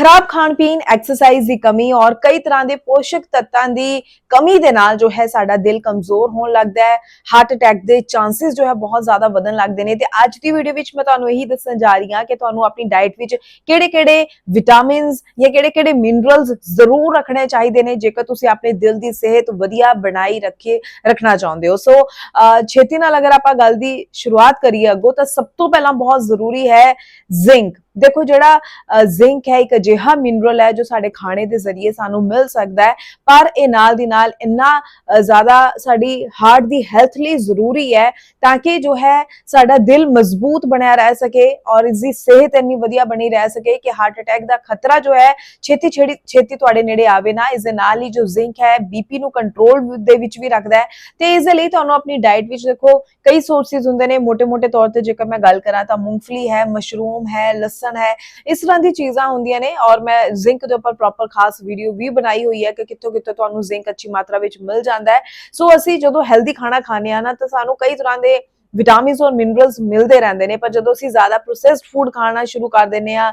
ਖਰਾਬ ਖਾਣ ਪੀਣ ਐਕਸਰਸਾਈਜ਼ ਦੀ ਕਮੀ ਔਰ ਕਈ ਤਰ੍ਹਾਂ ਦੇ ਪੋਸ਼ਕ ਤੱਤਾਂ ਦੀ ਕਮੀ ਦੇ ਨਾਲ ਜੋ ਹੈ ਸਾਡਾ ਦਿਲ ਕਮਜ਼ੋਰ ਹੋਣ ਲੱਗਦਾ ਹੈ ਹਾਰਟ ਅਟੈਕ ਦੇ ਚਾਂਸਸ ਜੋ ਹੈ ਬਹੁਤ ਜ਼ਿਆਦਾ ਵਧਣ ਲੱਗਦੇ ਨੇ ਤੇ ਅੱਜ ਦੀ ਵੀਡੀਓ ਵਿੱਚ ਮੈਂ ਤੁਹਾਨੂੰ ਇਹੀ ਦੱਸਣ ਜਾ ਰਹੀ ਹਾਂ ਕਿ ਤੁਹਾਨੂੰ ਆਪਣੀ ਡਾਈਟ ਵਿੱਚ ਕਿਹੜੇ-ਕਿਹੜੇ ਵਿਟਾਮਿਨਸ ਜਾਂ ਕਿਹੜੇ-ਕਿਹੜੇ ਮਿਨਰਲਸ ਜ਼ਰੂਰ ਰੱਖਣੇ ਚਾਹੀਦੇ ਨੇ, ਜੇਕਰ ਤੁਸੀਂ ਆਪਣੇ ਦਿਲ ਦੀ ਸਿਹਤ ਵਧੀਆ ਬਣਾਈ ਰੱਖੇ, ਰੱਖਣਾ ਚਾਹੁੰਦੇ ਹੋ। ਸੋ ਛੇਤੀ ਨਾਲ ਅਗਰ ਆਪਾਂ ਗੱਲ ਦੀ ਸ਼ੁਰੂਆਤ ਕਰੀਏ ਅੱਗੋਂ ਤਾਂ ਸਭ ਤੋਂ ਪਹਿਲਾਂ ਬਹੁਤ ਜ਼ਰੂਰੀ ਹੈ ਜ਼ਿੰਕ ਦੇਖੋ ਜਿਹੜਾ ਜ਼ਿੰਕ ਹੈ ਇੱਕ ਅਜਿਹਾ ਮਿਨਰਲ ਹੈ ਜੋ ਸਾਡੇ ਖਾਣੇ ਦੇ ਜ਼ਰੀਏ ਸਾਨੂੰ ਮਿਲ ਸਕਦਾ ਹੈ, ਪਰ ਇਹ ਨਾਲ ਦੀ ਨਾਲ ਇੰਨਾ ਜ਼ਿਆਦਾ ਸਾਡੀ ਹਾਰਟ ਦੀ ਹੈਲਥ ਲਈ ਜ਼ਰੂਰੀ ਹੈ ਤਾਂ ਕਿ ਜੋ ਹੈ ਸਾਡਾ ਦਿਲ ਮਜ਼ਬੂਤ ਬਣਿਆ ਰਹਿ ਸਕੇ ਔਰ ਇਸ ਦੀ ਸਿਹਤ ਇੰਨੀ ਵਧੀਆ ਬਣੀ ਰਹਿ ਸਕੇ ਕਿ ਹਾਰਟ ਅਟੈਕ ਦਾ ਖਤਰਾ ਜੋ ਹੈ ਛੇਤੀ ਛੇਤੀ ਛੇਤੀ ਤੁਹਾਡੇ ਨੇੜੇ ਆਵੇ ਨਾ। ਇਸ ਦੇ ਨਾਲ ਹੀ ਜੋ ਜ਼ਿੰਕ ਹੈ ਬੀਪੀ ਨੂੰ ਕੰਟਰੋਲ ਦੇ ਵਿੱਚ ਵੀ ਰੱਖਦਾ ਹੈ। ਤੇ ਇਸ ਲਈ ਤੁਹਾਨੂੰ ਆਪਣੀ ਡਾਈਟ ਵਿੱਚ ਦੇਖੋ, ਕਈ ਸੋਰਸਿਸ ਹੁੰਦੇ ਨੇ। ਮੋٹے-ਮੋٹے ਤੌਰ ਤੇ ਜੇਕਰ ਮੈਂ ਗੱਲ ਕਰਾਂ ਤਾਂ ਮੂੰਗਫਲੀ ਹੈ ਮਸ਼ਰੂਮ ਹੈ, ਲਸਣ ਹੈ, ਇਸ ਤਰ੍ਹਾਂ ਦੀ ਚੀਜ਼ਾਂ ਹੁੰਦੀਆਂ ਨੇ ਔਰ ਮੈਂ ਜ਼ਿੰਕ ਦੇ ਉੱਪਰ ਪ੍ਰੋਪਰ ਖਾਸ ਵੀਡੀਓ ਵੀ ਬਣਾਈ ਹੋਈ ਹੈ ਕਿ ਕਿੱਥੋਂ ਕਿੱਥੋਂ ਤੁਹਾਨੂੰ ਜ਼ਿੰਕ ਅੱਛੀ ਮਾਤਰਾ ਵਿੱਚ ਮਿਲ ਜਾਂਦਾ ਹੈ। ਸੋ ਅਸੀਂ ਜਦੋਂ ਹੈਲਦੀ ਖਾਣਾ ਖਾਂਦੇ ਆ ਨਾ, ਤਾਂ ਸਾਨੂੰ ਕਈ ਤਰ੍ਹਾਂ ਦੇ ਵਿਟਾਮਿਨਸ ਔਰ ਮਿਨਰਲਸ ਮਿਲਦੇ ਰਹਿੰਦੇ ਨੇ, ਪਰ ਜਦੋਂ ਅਸੀਂ ਜ਼ਿਆਦਾ ਪ੍ਰੋਸੈਸਡ ਫੂਡ ਖਾਣਾ ਸ਼ੁਰੂ ਕਰ ਦਿੰਨੇ ਆ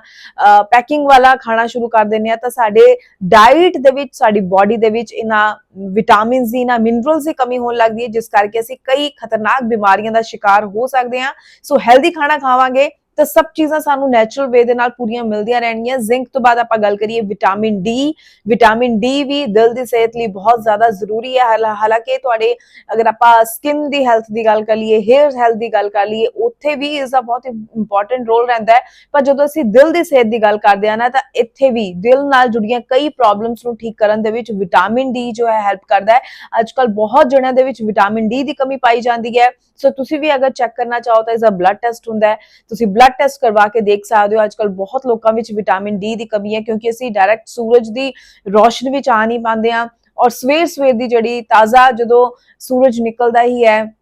ਪੈਕਿੰਗ ਵਾਲਾ ਖਾਣਾ ਸ਼ੁਰੂ ਕਰ ਦਿੰਨੇ ਆ ਤਾਂ ਸਾਡੇ ਡਾਈਟ ਦੇ ਵਿੱਚ, ਸਾਡੀ ਬਾਡੀ ਦੇ ਵਿੱਚ ਇਹਨਾਂ ਵਿਟਾਮਿਨਸ ਦੀ ਨਾ ਮਿਨਰਲਸ ਦੀ ਕਮੀ ਹੋਣ ਲੱਗਦੀ ਹੈ, ਜਿਸ ਕਰਕੇ ਅਸੀਂ ਕਈ ਖਤਰਨਾਕ ਬਿਮਾਰੀਆਂ ਦਾ ਸ਼ਿਕਾਰ ਹੋ ਸਕਦੇ ਹਾਂ। ਸੋ ਹੈਲਦੀ ਖਾਣਾ ਖਾਵਾਂਗੇ ਤਾਂ ਸਭ ਚੀਜ਼ਾਂ ਸਾਨੂੰ ਨੈਚੁਰਲ ਵੇ ਦੇ ਨਾਲ ਪੂਰੀਆਂ ਮਿਲਦੀਆਂ ਰਹਿਣਗੀਆਂ। ਜ਼ਿੰਕ ਤੋਂ ਬਾਅਦ ਆਪਾਂ ਗੱਲ ਕਰੀਏ ਵਿਟਾਮਿਨ ਡੀ ਵਿਟਾਮਿਨ ਡੀ ਵੀ ਦਿਲ ਦੀ ਸਿਹਤ ਲਈ ਬਹੁਤ ਜ਼ਿਆਦਾ ਜ਼ਰੂਰੀ ਹੈ। ਹਾਲਾ- ਹਾਲਾਂਕਿ ਤੁਹਾਡੇ ਅਗਰ ਆਪਾਂ ਸਕਿਨ ਦੀ ਹੈਲਥ ਦੀ ਗੱਲ ਕਰ ਲਈਏ ਹੇਅਰ ਹੈਲਥ ਦੀ ਗੱਲ ਕਰ ਲਈਏ, ਉੱਥੇ ਵੀ ਇਸ ਦਾ ਬਹੁਤ ਇੰਪੋਰਟੈਂਟ ਰੋਲ ਰਹਿੰਦਾ ਹੈ। ਪਰ ਜਦੋਂ ਅਸੀਂ ਦਿਲ ਦੀ ਸਿਹਤ ਦੀ ਗੱਲ ਕਰਦੇ ਹਾਂ ਨਾ, ਤਾਂ ਇੱਥੇ ਵੀ ਦਿਲ ਨਾਲ ਜੁੜੀਆਂ ਕਈ ਪ੍ਰੋਬਲਮਸ ਨੂੰ ਠੀਕ ਕਰਨ ਦੇ ਵਿੱਚ ਵਿਟਾਮਿਨ ਡੀ ਜੋ ਹੈ ਹੈਲਪ ਕਰਦਾ ਹੈ। ਅੱਜਕੱਲ ਬਹੁਤ ਜਣਿਆਂ ਦੇ ਵਿੱਚ ਵਿਟਾਮਿਨ ਡੀ ਦੀ ਕਮੀ ਪਾਈ ਜਾਂਦੀ ਹੈ। ਸੋ ਤੁਸੀਂ ਵੀ ਅਗਰ ਚੈੱਕ ਕਰਨਾ ਚਾਹੋ ਤਾਂ ਇਸ ਦਾ ਬਲੱਡ ਟੈਸਟ ਹੁੰਦਾ ਹੈ। ਤੁਸੀਂ ਬਲੱਡ ਟੈਸਟ ਕਰਵਾ ਕੇ ਦੇਖ ਸਕਦੇ ਹੋ। ਅੱਜਕੱਲ ਬਹੁਤ ਲੋਕਾਂ ਵਿੱਚ ਵਿਟਾਮਿਨ ਡੀ ਦੀ ਕਮੀ ਹੈ ਕਿਉਂਕਿ ਅਸੀਂ ਡਾਇਰੈਕਟ ਸੂਰਜ ਦੀ ਰੋਸ਼ਨੀ ਵਿੱਚ ਆ ਨਹੀਂ ਪਾਉਂਦੇ ਆ ਔਰ ਸਵੇਰ ਸਵੇਰ ਦੀ ਜਿਹੜੀ ਤਾਜ਼ਾ ਜਦੋਂ ਸੂਰਜ ਨਿਕਲਦਾ ਹੀ ਹੈ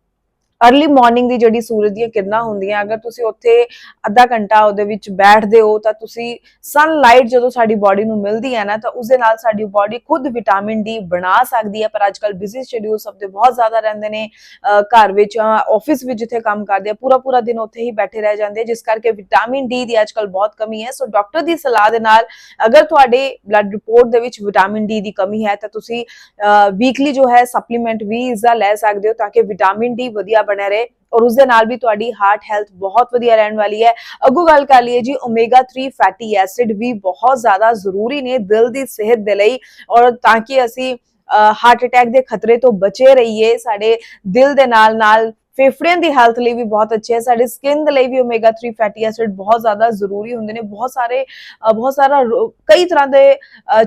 ਅਰਲੀ ਮਾਰਨਿੰਗ ਦੀ ਜਿਹੜੀ ਸੂਰਜ ਦੀਆਂ ਕਿਰਨਾਂ ਹੁੰਦੀਆਂ, ਅਗਰ ਤੁਸੀਂ ਉੱਥੇ ਅੱਧਾ ਘੰਟਾ ਉਹਦੇ ਵਿੱਚ ਬੈਠਦੇ ਹੋ, ਤਾਂ ਤੁਸੀਂ ਸਨ ਲਾਈਟ ਜਦੋਂ ਸਾਡੀ ਬਾਡੀ ਨੂੰ ਮਿਲਦੀ ਹੈ ਨਾ, ਤਾਂ ਉਸ ਦੇ ਨਾਲ ਸਾਡੀ ਬਾਡੀ ਖੁਦ ਵਿਟਾਮਿਨ ਡੀ ਬਣਾ ਸਕਦੀ ਹੈ। ਪਰ ਅੱਜਕੱਲ ਬਿਜ਼ੀ ਸ਼ਡਿਊਲ ਸਭ ਦੇ ਬਹੁਤ ਜ਼ਿਆਦਾ ਰਹਿੰਦੇ ਨੇ ਘਰ ਵਿੱਚ ਆਫਿਸ ਵਿੱਚ ਜਿੱਥੇ ਕੰਮ ਕਰਦੇ ਆ ਪੂਰਾ ਪੂਰਾ ਦਿਨ ਉੱਥੇ ਹੀ ਬੈਠੇ ਰਹਿ ਜਾਂਦੇ ਜਿਸ ਕਰਕੇ ਵਿਟਾਮਿਨ ਡੀ ਦੀ ਅੱਜਕੱਲ ਬਹੁਤ ਕਮੀ ਹੈ। ਸੋ ਡਾਕਟਰ ਦੀ ਸਲਾਹ ਦੇ ਨਾਲ ਅਗਰ ਤੁਹਾਡੇ ਬਲੱਡ ਰਿਪੋਰਟ ਦੇ ਵਿੱਚ ਵਿਟਾਮਿਨ ਡੀ ਦੀ ਕਮੀ ਹੈ, ਤਾਂ ਤੁਸੀਂ ਵੀਕਲੀ ਜੋ ਹੈ ਸਪਲੀਮੈਂਟ ਵੀ ਇਸ ਦਾ ਲੈ ਸਕਦੇ ਹੋ, ਤਾਂ ਕਿ ਵਿਟਾਮਿਨ ਡੀ ਵਧੀਆ ਬਣਿਆ ਰਹੇ ਔਰ ਉਸ ਦੇ ਨਾਲ ਵੀ ਤੁਹਾਡੀ ਹਾਰਟ ਹੈਲਥ ਬਹੁਤ ਵਧੀਆ ਰਹਿਣ ਵਾਲੀ ਹੈ। ਅੱਗੋਂ ਗੱਲ ਕਰ ਲਈਏ ਜੀ ਓਮੇਗਾ 3 ਫੈਟੀ ਐਸਿਡ ਵੀ ਬਹੁਤ ਜ਼ਿਆਦਾ ਜ਼ਰੂਰੀ ਨੇ ਦਿਲ ਦੀ ਸਿਹਤ ਦੇ ਲਈ ਔਰ ਤਾਂ ਕਿ ਅਸੀਂ ਹਾਰਟ ਅਟੈਕ ਦੇ ਖਤਰੇ ਤੋਂ ਬਚੇ ਰਹੀਏ, ਸਾਡੇ ਦਿਲ ਦੇ ਨਾਲ ਨਾਲ ਫੇਫੜਿਆਂ ਦੀ ਹੈਲਥ ਲਈ ਵੀ ਬਹੁਤ ਅੱਛੇ ਹੈ। ਸਾਡੇ ਸਕਿਨ ਦੇ ਲਈ ਵੀ ਓਮੇਗਾ 3 ਫੈਟੀ ਐਸਿਡ ਬਹੁਤ ਜ਼ਿਆਦਾ ਜ਼ਰੂਰੀ ਹੁੰਦੇ ਨੇ। ਬਹੁਤ ਸਾਰੇ ਬਹੁਤ ਸਾਰਾ ਕਈ ਤਰ੍ਹਾਂ ਦੇ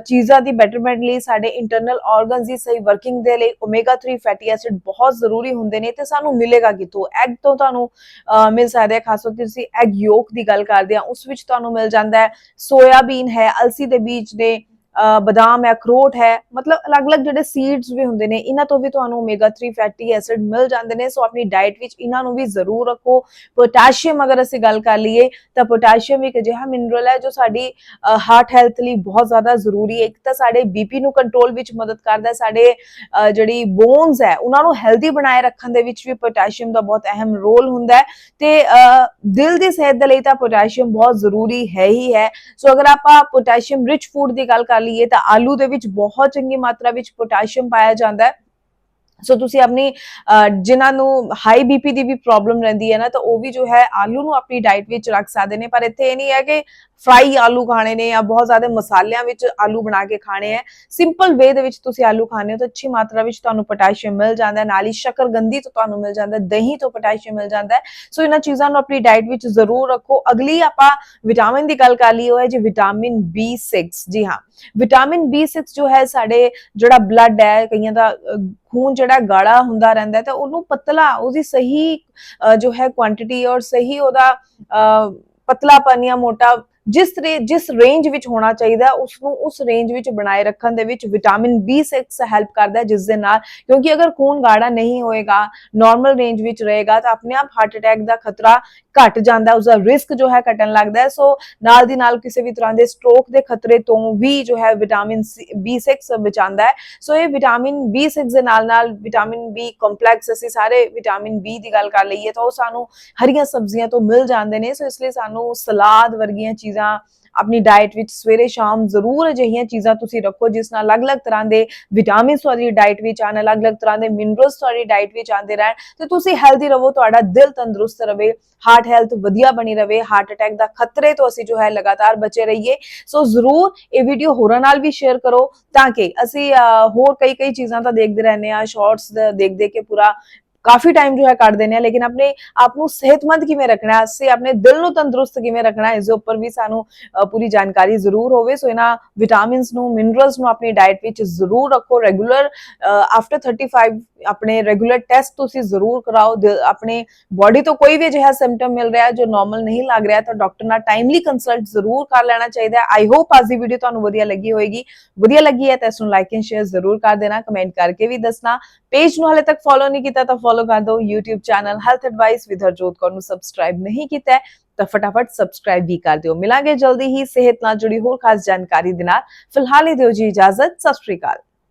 ਚੀਜ਼ਾਂ ਦੀ ਬੈਟਰਮੈਂਟ ਲਈ ਸਾਡੇ ਇੰਟਰਨਲ ਆਰਗਨਸ ਦੀ ਸਹੀ ਵਰਕਿੰਗ ਦੇ ਲਈ ਓਮੇਗਾ 3 ਫੈਟੀ ਐਸਿਡ ਬਹੁਤ ਜ਼ਰੂਰੀ ਹੁੰਦੇ ਨੇ ਤੇ ਸਾਨੂੰ ਮਿਲੇਗਾ ਕਿਤੋਂ ਐਗ ਤੋਂ ਤੁਹਾਨੂੰ ਅ, ਮਿਲ ਸਕਦਾ ਹੈ ਖਾਸ ਤੌਰ ਤੇ ਤੁਸੀਂ ਐਗ ਯੋਕ ਦੀ ਗੱਲ ਕਰਦੇ ਆ ਉਸ ਵਿੱਚ ਤੁਹਾਨੂੰ ਮਿਲ ਜਾਂਦਾ ਹੈ। ਸੋਇਆਬੀਨ ਹੈ ਅਲਸੀ ਦੇ ਬੀਜ ਦੇ ਬਦਾਮ ਹੈ, ਅਖਰੋਟ ਹੈ, ਮਤਲਬ ਅਲੱਗ-ਅਲੱਗ ਜਿਹੜੇ ਸੀਡਸ ਵੀ ਹੁੰਦੇ ਨੇ, ਇਹਨਾਂ ਤੋਂ ਵੀ ਤੁਹਾਨੂੰ ਓਮੇਗਾ 3 ਫੈਟੀ ਐਸਿਡ ਮਿਲ ਜਾਂਦੇ ਨੇ, ਸੋ ਆਪਣੀ ਡਾਈਟ ਵਿੱਚ ਇਹਨਾਂ ਨੂੰ ਵੀ ਜ਼ਰੂਰ ਰੱਖੋ। ਪੋਟਾਸ਼ੀਅਮ ਅਗਰ ਅਸੀਂ ਗੱਲ ਕਰ ਲਈਏ, ਤਾਂ ਪੋਟਾਸ਼ੀਅਮ ਇੱਕ ਅਜਿਹਾ ਮਿਨਰਲ ਹੈ ਜੋ ਸਾਡੀ ਹਾਰਟ ਹੈਲਥ ਲਈ ਬਹੁਤ ਜ਼ਿਆਦਾ ਜ਼ਰੂਰੀ ਹੈ। ਇੱਕ ਤਾਂ ਸਾਡੇ ਬੀਪੀ ਨੂੰ ਕੰਟਰੋਲ ਵਿੱਚ ਮਦਦ ਕਰਦਾ ਹੈ, ਸਾਡੇ ਜਿਹੜੀ ਬੋਨਸ ਹੈ, ਉਹਨਾਂ ਨੂੰ ਹੈਲਦੀ ਬਣਾਏ ਰੱਖਣ ਦੇ ਵਿੱਚ ਵੀ ਪੋਟਾਸ਼ੀਅਮ ਦਾ ਬਹੁਤ ਅਹਿਮ ਰੋਲ ਹੁੰਦਾ ਹੈ। ਤੇ ਦਿਲ ਦੀ ਸਿਹਤ ਦੇ ਲਈ ਤਾਂ ਪੋਟਾਸ਼ੀਅਮ ਬਹੁਤ ਜ਼ਰੂਰੀ ਹੈ ਹੀ ਹੈ। ਸੋ ਅਗਰ ਆਪਾਂ ਪੋਟਾਸ਼ੀਅਮ ਰਿਚ ਫੂਡ ਦੀ ਗੱਲ ਕਰ ਲਈਏ ਤਾਂ ਆਲੂ ਦੇ ਵਿੱਚ ਬਹੁਤ ਚੰਗੀ ਮਾਤਰਾ ਵਿੱਚ ਪੋਟਾਸ਼ੀਅਮ ਪਾਇਆ ਜਾਂਦਾ ਹੈ। ਸੋ ਤੁਸੀਂ ਆਪਣੀ ਅਹ, ਜਿਨ੍ਹਾਂ ਨੂੰ ਹਾਈ ਬੀਪੀ ਦੀ ਵੀ ਪ੍ਰੋਬਲਮ ਰਹਿੰਦੀ ਹੈ ਨਾ ਤਾਂ ਉਹ ਵੀ ਜੋ ਹੈ ਆਲੂ ਨੂੰ ਆਪਣੀ ਡਾਈਟ ਵਿੱਚ ਰੱਖ ਸਕਦੇ ਨੇ। ਪਰ ਇੱਥੇ ਇਹ ਨਹੀਂ ਹੈ ਕਿ ਫਰਾਈ ਆਲੂ ਖਾਣੇ ਨੇ ਜਾਂ ਬਹੁਤ ਜ਼ਿਆਦਾ ਮਸਾਲਿਆਂ ਵਿੱਚ ਆਲੂ ਬਣਾ ਕੇ ਖਾਣੇ ਹੈ। ਸਿੰਪਲ ਵੇ ਦੇ ਵਿੱਚ ਤੁਸੀਂ ਆਲੂ ਖਾਣੇ ਹੋ ਤਾਂ ਅੱਛੀ ਮਾਤਰਾ ਵਿੱਚ ਤੁਹਾਨੂੰ ਪੋਟਾਸ਼ੀਅਮ ਮਿਲ ਜਾਂਦਾ ਹੈ। ਨਾਲ ਹੀ ਸ਼ੱਕਰਗੰਦੀ ਤੋਂ ਤੁਹਾਨੂੰ ਮਿਲ ਜਾਂਦਾ ਹੈ। ਦਹੀਂ ਤੋਂ ਪੋਟਾਸ਼ੀਅਮ ਮਿਲ ਜਾਂਦਾ ਹੈ। ਸੋ ਇਹਨਾਂ ਚੀਜ਼ਾਂ ਨੂੰ ਆਪਣੀ ਡਾਈਟ ਵਿੱਚ ਜ਼ਰੂਰ ਰੱਖੋ। ਅਗਲੀ ਆਪਾਂ ਵਿਟਾਮਿਨ ਦੀ ਗੱਲ ਕਰ ਲਈ ਉਹ ਜੀ ਵਿਟਾਮਿਨ B6 ਜੀ ਹਾਂ ਵਿਟਾਮਿਨ B6 ਜੋ ਹੈ ਸਾਡੇ ਜਿਹੜਾ ਬਲੱਡ ਹੈ ਕਈਆਂ ਦਾ ਖੂਨ ਜਿਹੜਾ ਗਾੜਾ ਹੁੰਦਾ ਰਹਿੰਦਾ ਹੈ ਤਾਂ ਉਹਨੂੰ ਪਤਲਾ ਉਹਦੀ ਸਹੀ ਜੋ ਹੈ ਕੁਆਂਟੀਟੀ ਔਰ ਸਹੀ ਉਹਦਾ ਅਹ, ਪਤਲਾਪਨ ਜਾਂ ਮੋਟਾ ਜਿਸ ਜਿਸ ਰੇਂਜ ਵਿੱਚ ਹੋਣਾ ਚਾਹੀਦਾ ਉਸ ਨੂੰ ਉਸ ਰੇਂਜ ਵਿੱਚ ਬਣਾਏ ਰੱਖਣ ਦੇ ਵਿੱਚ ਵਿਟਾਮਿਨ B6 ਹੈਲਪ ਕਰਦਾ ਹੈ ਜਿਸ ਦੇ ਨਾਲ, ਕਿਉਂਕਿ ਅਗਰ ਖੂਨ ਗਾੜਾ ਨਹੀਂ ਹੋਏਗਾ ਨਾਰਮਲ ਰੇਂਜ ਵਿੱਚ ਰਹੇਗਾ, ਤਾਂ ਆਪਣੇ ਆਪ ਹਾਰਟ ਅਟੈਕ ਦਾ ਖਤਰਾ ਘਟ ਜਾਂਦਾ ਹੈ ਉਸਦਾ ਰਿਸਕ ਜੋ ਹੈ ਘਟਣ ਲੱਗਦਾ ਹੈ। ਸੋ ਨਾਲ ਦੀ ਨਾਲ ਕਿਸੇ ਵੀ ਤਰ੍ਹਾਂ ਦੇ ਸਟ੍ਰੋਕ ਦੇ ਖਤਰੇ ਤੋਂ ਵੀ ਜੋ ਹੈ ਵਿਟਾਮਿਨ B6 ਬਚਾਉਂਦਾ ਹੈ। ਸੋ ਇਹ ਵਿਟਾਮਿਨ B6 ਦੇ ਨਾਲ ਨਾਲ ਵਿਟਾਮਿਨ B ਕੰਪਲੈਕਸ ਅਸੀਂ ਸਾਰੇ ਵਿਟਾਮਿਨ B ਦੀ ਗੱਲ ਕਰ ਲਈਏ, ਤਾਂ ਉਹ ਸਾਨੂੰ ਹਰੀਆਂ ਸਬਜ਼ੀਆਂ ਤੋਂ ਮਿਲ ਜਾਂਦੇ ਨੇ। ਸੋ ਇਸ ਲਈ ਸਾਨੂੰ ਸਲਾਦ ਵਰਗੀਆਂ ਚੀਜ਼ਾਂ ਆਪਣੀ ਡਾਈਟ ਵਿੱਚ ਸਵੇਰੇ ਸ਼ਾਮ ਜ਼ਰੂਰ ਅਜਿਹੀਆਂ ਚੀਜ਼ਾਂ ਤੁਸੀਂ ਰੱਖੋ ਜਿਸ ਨਾਲ ਅਲੱਗ-ਅਲੱਗ ਤਰ੍ਹਾਂ ਦੇ ਵਿਟਾਮਿਨਸ ਤੁਹਾਡੀ ਡਾਈਟ ਵਿੱਚ ਆਣ ਅਲੱਗ-ਅਲੱਗ ਤਰ੍ਹਾਂ ਦੇ ਮਿਨਰਲਸ ਤੁਹਾਡੀ ਡਾਈਟ ਵਿੱਚ ਆਉਂਦੇ ਰਹਿਣ ਤੇ ਤੁਸੀਂ ਹੈਲਦੀ ਰਹੋ ਤੁਹਾਡਾ ਦਿਲ ਤੰਦਰੁਸਤ ਰਵੇ ਹਾਰਟ ਹੈਲਥ ਵਧੀਆ ਬਣੀ ਰਵੇ ਹਾਰਟ ਅਟੈਕ ਦਾ ਖਤਰੇ ਤੋਂ ਅਸੀਂ ਜੋ ਹੈ ਲਗਾਤਾਰ ਬਚੇ ਰਹੀਏ। ਸੋ ਜ਼ਰੂਰ ਇਹ ਵੀਡੀਓ ਹੋਰਾਂ ਨਾਲ ਵੀ ਸ਼ੇਅਰ ਕਰੋ ਤਾਂ ਕਿ ਅਸੀਂ ਅਹ, ਹੋਰ ਕਈ ਕਈ ਚੀਜ਼ਾਂ ਤਾਂ ਦੇਖਦੇ ਰਹਿੰਦੇ ਆ ਸ਼ਾਰਟਸ ਦੇਖਦੇ ਦੇਖ ਕੇ ਪੂਰਾ ਕਾਫੀ ਟਾਈਮ ਜੋ ਹੈ ਕੱਢ ਦਿੰਦੇ ਆ ਲੇਕਿਨ ਆਪਣੇ ਆਪ ਨੂੰ ਸਿਹਤਮੰਦ ਕਿਵੇਂ ਰੱਖਣਾ ਹੈ ਅਸੀਂ ਆਪਣੇ ਦਿਲ ਨੂੰ ਤੰਦਰੁਸਤ ਕਿਵੇਂ ਰੱਖਣਾ ਹੈ ਇਸ ਦੇ ਉੱਪਰ ਵੀ ਸਾਨੂੰ ਪੂਰੀ ਜਾਣਕਾਰੀ ਜ਼ਰੂਰ ਹੋਵੇ। ਸੋ ਇਹਨਾਂ ਵਿਟਾਮਿਨਸ ਨੂੰ ਮਿਨਰਲਸ ਨੂੰ ਆਪਣੀ ਡਾਈਟ ਵਿੱਚ ਜ਼ਰੂਰ ਰੱਖੋ ਰੈਗੂਲਰ ਆਫਟਰ 35 ਆਪਣੇ ਰੈਗੂਲਰ ਟੈਸਟ ਤੁਸੀਂ ਜ਼ਰੂਰ ਕਰਾਓ ਦਿਲ- ਆਪਣੇ ਬਾਡੀ ਤੋਂ ਕੋਈ ਵੀ ਅਜਿਹਾ ਸਿੰਪਟਮ ਮਿਲ ਰਿਹਾ ਜੋ ਨਾਰਮਲ ਨਹੀਂ ਲੱਗ ਰਿਹਾ, ਤਾਂ ਡਾਕਟਰ ਨਾਲ ਟਾਈਮਲੀ ਕੰਸਲਟ ਜ਼ਰੂਰ ਕਰ ਲੈਣਾ ਚਾਹੀਦਾ ਹੈ। ਆਈ ਹੋਪ ਅੱਜ ਦੀ ਵੀਡੀਓ ਤੁਹਾਨੂੰ ਵਧੀਆ ਲੱਗੀ ਹੋਏਗੀ। ਵਧੀਆ ਲੱਗੀ ਹੈ ਤਾਂ ਇਸ ਨੂੰ ਲਾਈਕ ਐਂਡ ਸ਼ੇਅਰ ਜ਼ਰੂਰ ਕਰ ਦੇਣਾ ਕਮੈਂਟ ਕਰਕੇ ਵੀ ਦੱਸਣਾ। ਪੇਜ ਨੂੰ ਹਾਲੇ ਤੱਕ ਫੋਲੋ ਨਹੀਂ ਕੀਤਾ ਤਾਂ ਫੋਲੋ ਕਰ ਦਿਓ। YouTube channel health advice with Harjot Kaur ਨੂੰ ਸਬਸਕ੍ਰਾਈਬ ਨਹੀਂ ਕੀਤਾ ਹੈ, ਤਾਂ ਫਟਾਫਟ ਸਬਸਕ੍ਰਾਈਬ ਵੀ ਕਰ ਦਿਓ। ਮਿਲਾਂਗੇ ਜਲਦੀ ਹੀ ਸਿਹਤ ਨਾਲ ਜੁੜੀ ਹੋਰ ਖਾਸ ਜਾਣਕਾਰੀ ਦੇ ਨਾਲ। ਫਿਲਹਾਲ ਹੀ ਦਿਓ ਜੀ ਇਜਾਜ਼ਤ। ਸਤਿ ਸ਼੍ਰੀ ਅਕਾਲ।